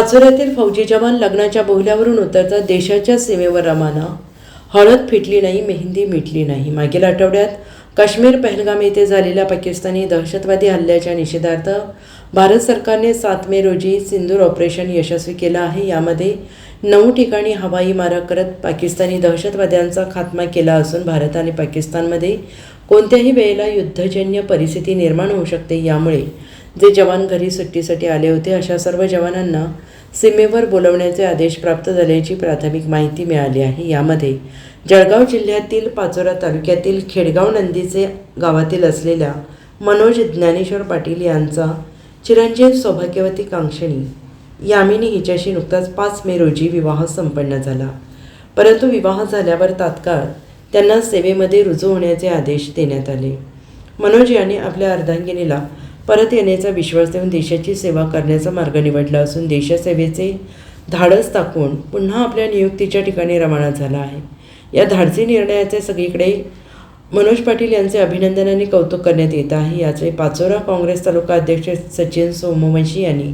पाचोऱ्यातील फौजी जवान लग्नाच्या बोहल्यावरून उतरतात देशाच्या सीमेवर रमाना. हळद फिटली नाही मेहंदी मिटली नाही. मागील आठवड्यात काश्मीर पहलगाम येथे झालेल्या पाकिस्तानी दहशतवादी हल्ल्याच्या निषेधार्थ भारत सरकारने सात मे रोजी सिंदूर ऑपरेशन यशस्वी केलं आहे. यामध्ये नऊ ठिकाणी हवाई मारा करत पाकिस्तानी दहशतवाद्यांचा खात्मा केला असून भारत आणि पाकिस्तानमध्ये कोणत्याही वेळेला युद्धजन्य परिस्थिती निर्माण होऊ शकते. यामुळे जे जवान घरी सुट्टीसाठी आले होते अशा सर्व जवानांना सीमेवर बोलवण्याचे आदेश प्राप्त झाल्याची प्राथमिक माहिती मिळाली आहे. यामध्ये जळगाव जिल्ह्यातील पाचोरा तालुक्यातील खेडगाव नंदीचे गावातील असलेल्या मनोज ज्ञानेश्वर पाटील यांचा चिरंजीव सौभाग्यवती कांक्षणी यामिनी हिच्याशी नुकताच पाच मे रोजी विवाह संपन्न झाला. परंतु विवाह झाल्यावर तात्काळ त्यांना सेवेमध्ये रुजू होण्याचे आदेश देण्यात आले. मनोज यांनी आपल्या अर्धांगिनीला परत येण्याचा विश्वास देऊन देशाची सेवा करण्याचा मार्ग निवडला असून देशसेवेचे धाडस दाखवून पुन्हा आपल्या नियुक्तीच्या ठिकाणी रवाना झाला आहे. या धाडसी निर्णयाचे सगळीकडे मनोज पाटील यांचे अभिनंदनाने कौतुक करण्यात येत आहे. याचे पाचोरा काँग्रेस तालुका अध्यक्ष सचिन सोमवंशी यांनी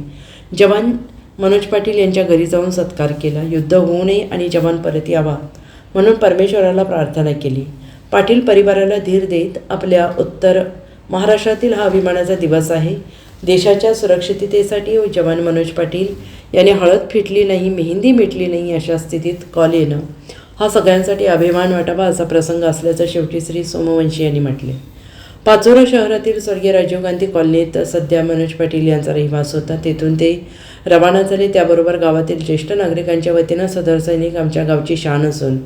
जवान मनोज पाटील यांच्या घरी जाऊन सत्कार केला. युद्ध होऊ नये आणि जवान परत यावा म्हणून परमेश्वराला प्रार्थना केली. पाटील परिवाराला धीर देत आपल्या उत्तर महाराष्ट्रातील हा अभिमानाचा दिवस आहे. देशाच्या सुरक्षिततेसाठी हो जवान मनोज पाटील यांनी हळद फिटली नाही मेहंदी मिटली नाही अशा स्थितीत कॉल येणं हा सगळ्यांसाठी अभिमान वाटावा असा प्रसंग असल्याचं शेवटी श्री सोमवंशी यांनी म्हटले. पाचोरा शहरातील स्वर्गीय राजीव गांधी कॉलनीत सध्या मनोज पाटील यांचा रहिवास होता. तेथून ते रवाना झाले. त्याबरोबर गावातील ज्येष्ठ नागरिकांच्या वतीनं सदर सैनिक आमच्या गावची शान असून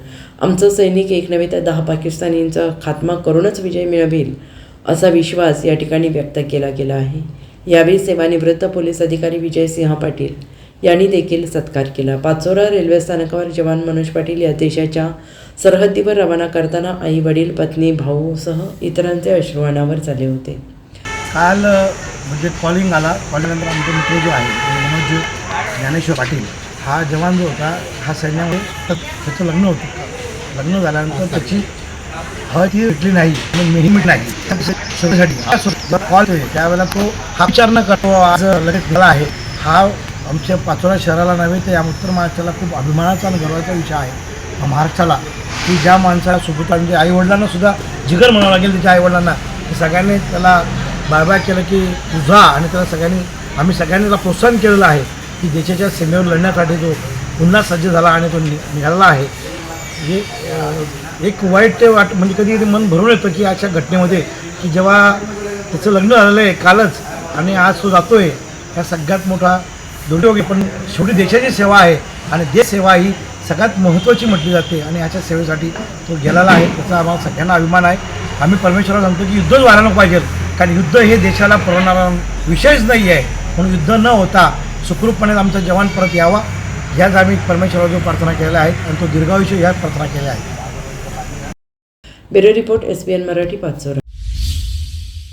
आमचं सैनिक एक नव्हे तर दहा पाकिस्तानींचा खात्मा करूनच विजय मिळवेल असा विश्वास या ठिकाणी व्यक्त केला गेला आहे. यावेळी सेवानिवृत्त पोलीस अधिकारी विजयसिंह पाटील यांनी देखील सत्कार केला. पाचोरा रेल्वे स्थानकावर जवान मनोज पाटील या देशाच्या सरहद्दीवर रवाना करताना आई वडील पत्नी भाऊसह इतरांचे अश्रू अनावर झाले होते. काल म्हणजे कॉलिंग आला. कॉलिंगनंतर आमचा मित्र जो आहे म्हणजे मनोज ज्ञानेश्वर पाटील हा जवान जो होता हा सैन्यामध्ये त्याचं लग्न होतं. लग्न झाल्यानंतर त्याची हळद ही भेटली नाही आणि नाही सगळ्यासाठी कॉल त्यावेळेला तो हा विचार न करतो आज लगेच झाला आहे. हा आमच्या पाचोरा शहराला नव्हे तर या उत्तर महाराष्ट्राला खूप अभिमानाचा आणि गर्वाचा विषय आहे. महाराष्ट्राला की ज्या माणसाला सोबत म्हणजे आईवडिलांना सुद्धा जिगर म्हणावं लागेल त्याच्या आईवडिलांना सगळ्यांनी त्याला बायबाय केलं की तुझा आणि त्याला सगळ्यांनी आम्ही सगळ्यांनी त्याला प्रोत्साहन केलेलं आहे की देशाच्या सीमेवर लढण्यासाठी तो पुन्हा सज्ज झाला आणि तो नि आहे. हे एक वाईट ते वाट म्हणजे कधी कधी मन भरून येतं की अशा घटनेमध्ये की जेव्हा त्याचं लग्न झालेलं आहे कालच आणि आज तो जातो आहे ह्या सगळ्यात मोठा दुर्योग आहे. पण शेवटी देशाची सेवा आहे आणि देशसेवा ही सगळ्यात महत्त्वाची म्हटली जाते आणि ह्याच्या सेवेसाठी तो गेलेला आहे त्याचा आम्हाला सगळ्यांना अभिमान आहे. आम्ही परमेश्वराला सांगतो की युद्धच व्हायला नको पाहिजे कारण युद्ध हे देशाला परवडणारा विषयच नाही आहे. म्हणून युद्ध न होता सुखरूपपणे आमचा जवान परत यावा. याच आम्ही परमेश्वराला प्रार्थना केलेल्या आहेत आणि तो दीर्घायुष्य याच प्रार्थना केल्या आहेत. Bureau report S B N Marathi Pachora.